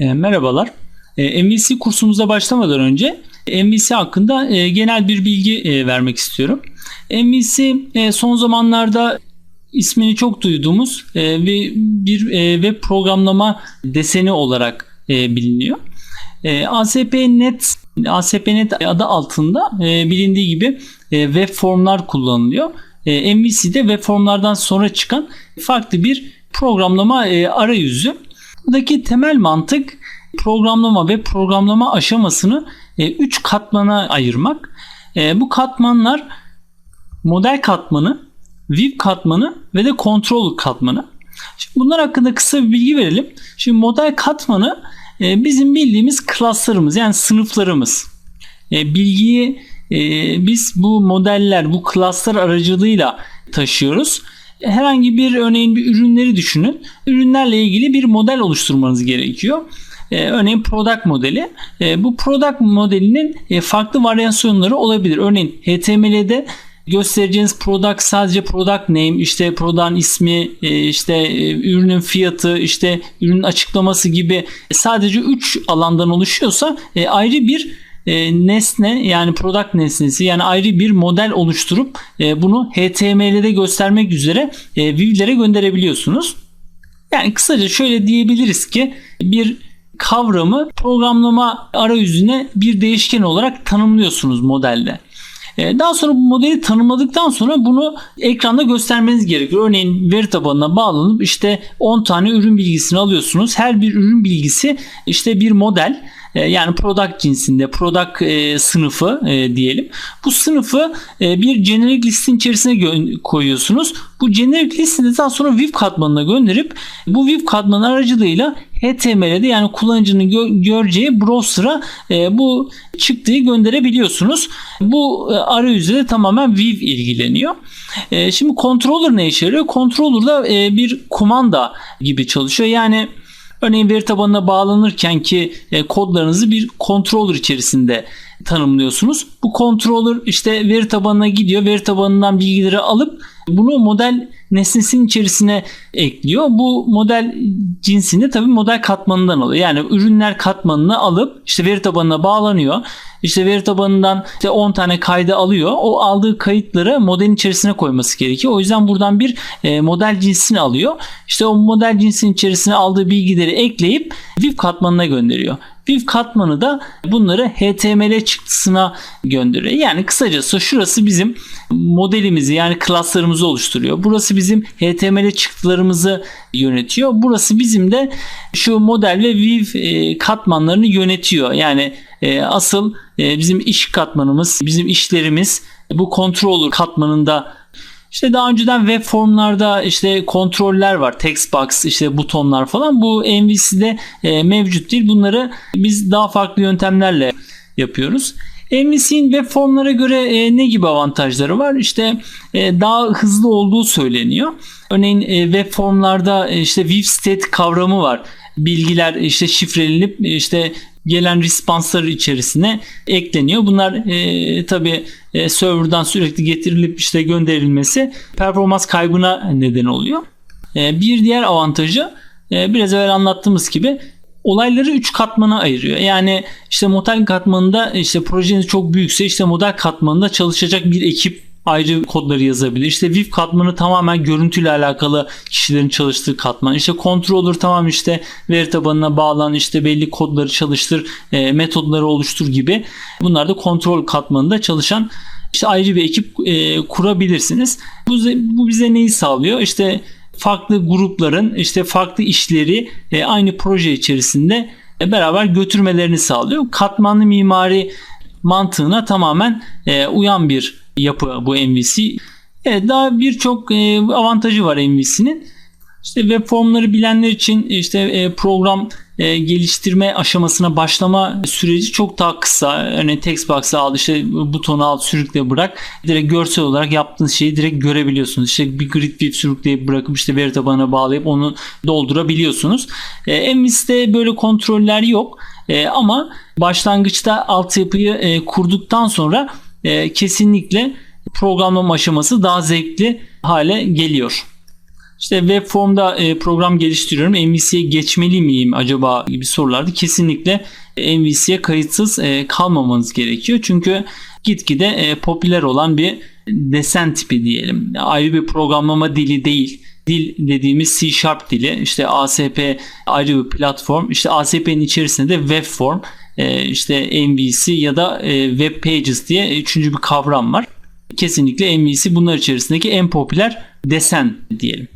E, merhabalar. E, MVC kursumuza başlamadan önce MVC hakkında e, genel bir bilgi e, vermek istiyorum. MVC e, son zamanlarda ismini çok duyduğumuz e, ve bir e, web programlama deseni olarak e, biliniyor. E, ASP.NET ASP.NET adı altında e, bilindiği gibi e, web formlar kullanılıyor. E, MVC'de web formlardan sonra çıkan farklı bir programlama e, arayüzü. Buradaki temel mantık programlama ve programlama aşamasını 3 katmana ayırmak. E, bu katmanlar model katmanı, view katmanı ve de controller katmanı. Şimdi bunlar hakkında kısa bir bilgi verelim. Şimdi model katmanı e, bizim bildiğimiz klaslarımız yani sınıflarımız. E, bilgiyi biz bu modeller, bu klaslar aracılığıyla taşıyoruz herhangi bir örneğin bir ürünleri düşünün. Ürünlerle ilgili bir model oluşturmanız gerekiyor. Ee, örneğin product modeli. Ee, bu product modelinin e, farklı varyasyonları olabilir. Örneğin HTML'de göstereceğiniz product sadece product name, işte product'ın ismi, e, işte e, ürünün fiyatı, işte ürünün açıklaması gibi sadece 3 alandan oluşuyorsa ayrı bir e, nesne yani product nesnesi yani ayrı bir model oluşturup e, bunu HTML'de göstermek üzere e, view'lere gönderebiliyorsunuz. Yani kısaca şöyle diyebiliriz ki bir kavramı programlama arayüzüne bir değişken olarak tanımlıyorsunuz modelde. E, daha sonra bu modeli tanımladıktan sonra bunu ekranda göstermeniz gerekiyor. Örneğin veri tabanına bağlanıp işte 10 tane ürün bilgisini alıyorsunuz. Her bir ürün bilgisi işte bir model. E, yani product cinsinde product e, sınıfı e, diyelim. Bu sınıfı e, bir generic listin içerisine koyuyorsunuz. Bu generic listini daha sonra view katmanına gönderip bu view katmanı aracılığıyla HTML'de yani kullanıcının gö- göreceği browser'a e, bu çıktığı gönderebiliyorsunuz. Bu e, arayüzde de tamamen Viv ilgileniyor. E, şimdi controller ne işe yarıyor? Controller da e, bir kumanda gibi çalışıyor. Yani Örneğin veri tabanına bağlanırken ki e, kodlarınızı bir controller içerisinde tanımlıyorsunuz. Bu controller işte veri tabanına gidiyor. Veri tabanından bilgileri alıp bunu model nesnesinin içerisine ekliyor. Bu model cinsini tabii model katmanından alıyor. Yani ürünler katmanını alıp işte veri tabanına bağlanıyor. İşte veri tabanından işte 10 tane kaydı alıyor. O aldığı kayıtları modelin içerisine koyması gerekiyor. O yüzden buradan bir e, model cinsini alıyor. İşte o model cinsinin içerisine aldığı bilgileri ekleyip Viv katmanına gönderiyor. Viv katmanı da bunları HTML çıktısına gönderiyor. Yani kısacası şurası bizim modelimizi yani klaslarımızı oluşturuyor. Burası bizim HTML çıktılarımızı yönetiyor. Burası bizim de şu model ve Viv e, katmanlarını yönetiyor. Yani e, asıl e, bizim iş katmanımız, bizim işlerimiz bu controller katmanında işte daha önceden web formlarda işte kontroller var. Text box, işte butonlar falan. Bu MVC'de e, mevcut değil. Bunları biz daha farklı yöntemlerle yapıyoruz. MVC'nin web formlara göre e, ne gibi avantajları var? İşte e, daha hızlı olduğu söyleniyor. Örneğin e, web formlarda e, işte Viv state kavramı var. Bilgiler işte şifrelenip işte gelen response'lar içerisine ekleniyor. Bunlar e, tabi e, server'dan sürekli getirilip işte gönderilmesi performans kaybına neden oluyor. E, bir diğer avantajı e, biraz evvel anlattığımız gibi olayları 3 katmana ayırıyor. Yani işte model katmanında işte projeniz çok büyükse işte model katmanında çalışacak bir ekip ayrı kodları yazabilir. İşte Viv katmanı tamamen görüntüyle alakalı kişilerin çalıştığı katman. İşte controller tamam işte veri tabanına bağlan işte belli kodları çalıştır, e, metodları oluştur gibi. Bunlar da kontrol katmanında çalışan işte ayrı bir ekip e, kurabilirsiniz. Bu, bu bize neyi sağlıyor? İşte farklı grupların işte farklı işleri e, aynı proje içerisinde e, beraber götürmelerini sağlıyor. Katmanlı mimari mantığına tamamen e, uyan bir yapı bu MVC. Evet daha birçok e, avantajı var MVC'nin. İşte web formları bilenler için işte e, program e, geliştirme aşamasına başlama süreci çok daha kısa. Örneğin text box'ı al işte butonu al sürükle bırak. Direkt görsel olarak yaptığınız şeyi direkt görebiliyorsunuz. İşte bir grid view sürükleyip bırakıp işte veri tabanına bağlayıp onu doldurabiliyorsunuz. MVC'de böyle kontroller yok. Ama başlangıçta altyapıyı e, kurduktan sonra e, kesinlikle programlama aşaması daha zevkli hale geliyor. İşte web formda e, program geliştiriyorum. MVC'ye geçmeli miyim acaba gibi sorularda kesinlikle MVC'ye kayıtsız e, kalmamanız gerekiyor. Çünkü gitgide e, popüler olan bir desen tipi diyelim. Ayrı bir programlama dili değil. Dil dediğimiz C Sharp dili, işte ASP ayrı bir platform, işte ASP'nin içerisinde de web form, e, işte MVC ya da e, web pages diye üçüncü bir kavram var. Kesinlikle MVC bunlar içerisindeki en popüler desen diyelim.